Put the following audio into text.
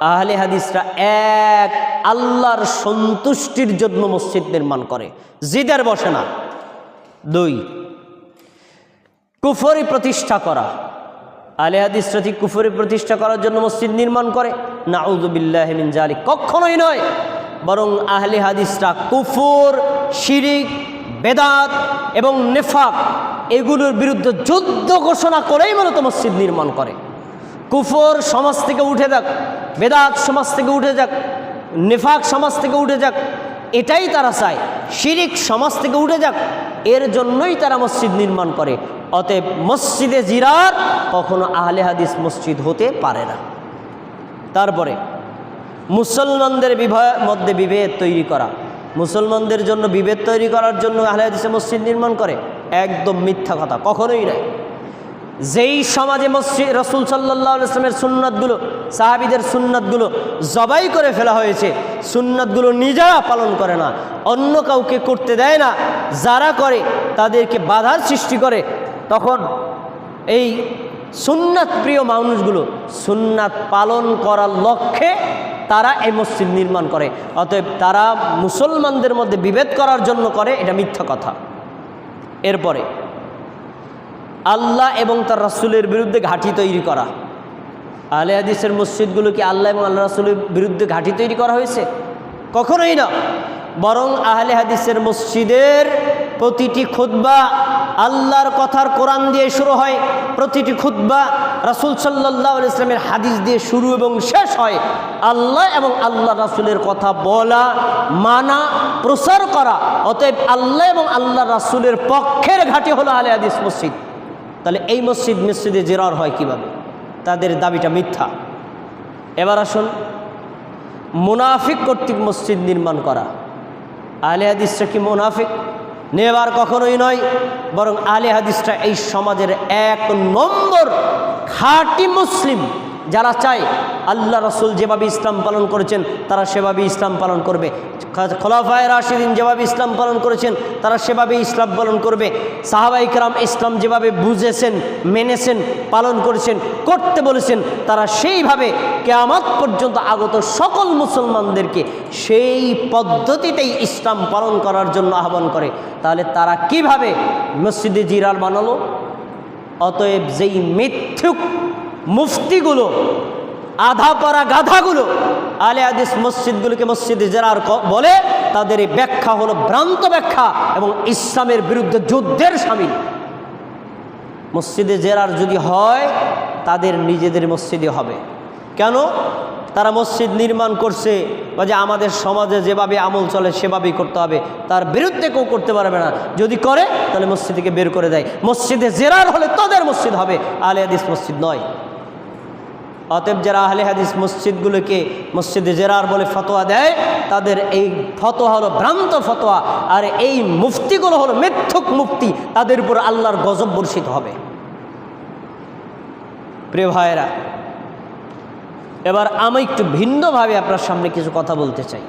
আহলে হাদিসরা এক আল্লাহর সন্তুষ্টির জন্য মসজিদ নির্মাণ করে। জিদের বসে না। দুই, কুফরি প্রতিষ্ঠা করা। আলে হাদিসরা ঠিক কুফরি প্রতিষ্ঠা করার জন্য মসজিদ নির্মাণ করে। না উজুবিল্লাহমিন জালি কখনোই নয়, বরং আহলে হাদিসরা কুফর, শিরিক, বেদাত এবং নেফাক এগুলোর বিরুদ্ধে যুদ্ধ ঘোষণা করেই মূলত মসজিদ নির্মাণ করে। কুফর সমাজ থেকে উঠে যাক, বেদাত সমাজ থেকে উঠে যাক, নেফাক সমাজ থেকে উঠে যাক, এটাই তারা চায়। শিরিক সমাজ থেকে উঠে যাক, এর জন্যই তারা মসজিদ নির্মাণ করে। অতএব মসজিদে জিরার কখনো আহলে হাদিস মসজিদ হতে পারে না। তারপরে, মুসলমানদের মধ্যে বিভেদ তৈরি করা। মুসলমানদের জন্য বিভেদ তৈরি করার জন্য আহলে হাদিসে মসজিদ নির্মাণ করে, একদম মিথ্যা কথা, কখনোই নয় যেই সমাজে মসজিদ, রসুল সাল্লাহ ইসলামের সুন্নাতগুলো, সাহাবিদের সুন্নাতগুলো জবাই করে ফেলা হয়েছে, সুন্নাতগুলো নিজেরা পালন করে না, অন্য কাউকে করতে দেয় না, যারা করে তাদেরকে বাধার সৃষ্টি করে, তখন এই সুন্নাত প্রিয় মানুষগুলো সুন্নাত পালন করার লক্ষ্যে তারা এই মসজিদ নির্মাণ করে, অতএব তারা মুসলমানদের মধ্যে বিভেদ করার জন্য করে, এটা মিথ্যা কথা। এরপরে আল্লাহ এবং তার রাসুলের বিরুদ্ধে ঘাঁটি তৈরি করা। আলে হাদিসের মসজিদগুলো কি আল্লাহ এবং আল্লাহ রাসুলের বিরুদ্ধে ঘাঁটি তৈরি করা হয়েছে? কখনোই না। বরং আহলে হাদিসের মসজিদের প্রতিটি খুদ্া আল্লাহর কথার কোরআন দিয়ে শুরু হয়, প্রতিটি খুদ্া রাসুল সাল্লাহ ইসলামের হাদিস দিয়ে শুরু এবং শেষ হয়। আল্লাহ এবং আল্লাহ রাসুলের কথা বলা, মানা, প্রচার করা। অতএব আল্লাহ এবং আল্লাহ রাসুলের পক্ষের ঘাঁটি হলো আলে হাদিস মসজিদ। তাহলে এই মসজিদ মসজিদে জেরার হয় কীভাবে? তাদের দাবিটা মিথ্যা। এবার আসুন, মুনাফিক কর্তৃক মসজিদ নির্মাণ করা। আলে হাদিসটা কি মুনাফিক? নেবার কখনোই নয়, বরং আলে হাদিসটা এই সমাজের এক নম্বর খাঁটি মুসলিম যারা চায় আল্লাহ রসুল যেভাবে ইসলাম পালন করেছেন, তারা সেভাবে ইসলাম পালন করবে। খোলাফায় রাশিদিন যেভাবে ইসলাম পালন করেছেন, তারা সেভাবে ইসলাম পালন করবে। সাহাবা ইকরাম ইসলাম যেভাবে বুঝেছেন, মেনেছেন, পালন করেছেন, করতে বলেছেন, তারা সেইভাবে কেয়ামত পর্যন্ত আগত সকল মুসলমানদেরকে সেই পদ্ধতিতেই ইসলাম পালন করার জন্য আহ্বান করে। তাহলে তারা কীভাবে মসজিদে জিরার বানালো? অতএব যেই মিথ্যুক মুফতিগুলো আধা পরা গাধাগুলো আলে আদিস মসজিদগুলোকে মসজিদে জেরার বলে, তাদের এই ব্যাখ্যা হলো ভ্রান্ত ব্যাখ্যা এবং ইসলামের বিরুদ্ধে যুদ্ধের সামিল। মসজিদে জেরার যদি হয়, তাদের নিজেদের মসজিদে হবে। কেন? তারা মসজিদ নির্মাণ করছে, বা যে আমাদের সমাজে যেভাবে আমল চলে, সেভাবেই করতে হবে। তার বিরুদ্ধে কেউ করতে পারবে না। যদি করে, তাহলে মসজিদকে বের করে দেয়। মসজিদে জেরার হলে তাদের মসজিদ হবে। আলে হাদিস মসজিদ নয়। অতএব যারা আহলে হাদিস মসজিদগুলোকে মসজিদে জেরার বলে ফতোয়া দেয়, তাদের এই ফতোয়া হলো ভ্রান্ত ফতোয়া। আর এই মুফতিগুলো হলো মিথ্যুক মুফতি। তাদের উপর আল্লাহর গজব বর্ষিত হবে। প্রিয় ভাইয়েরা, এবার আমি একটু ভিন্নভাবে আপনার সামনে কিছু কথা বলতে চাই।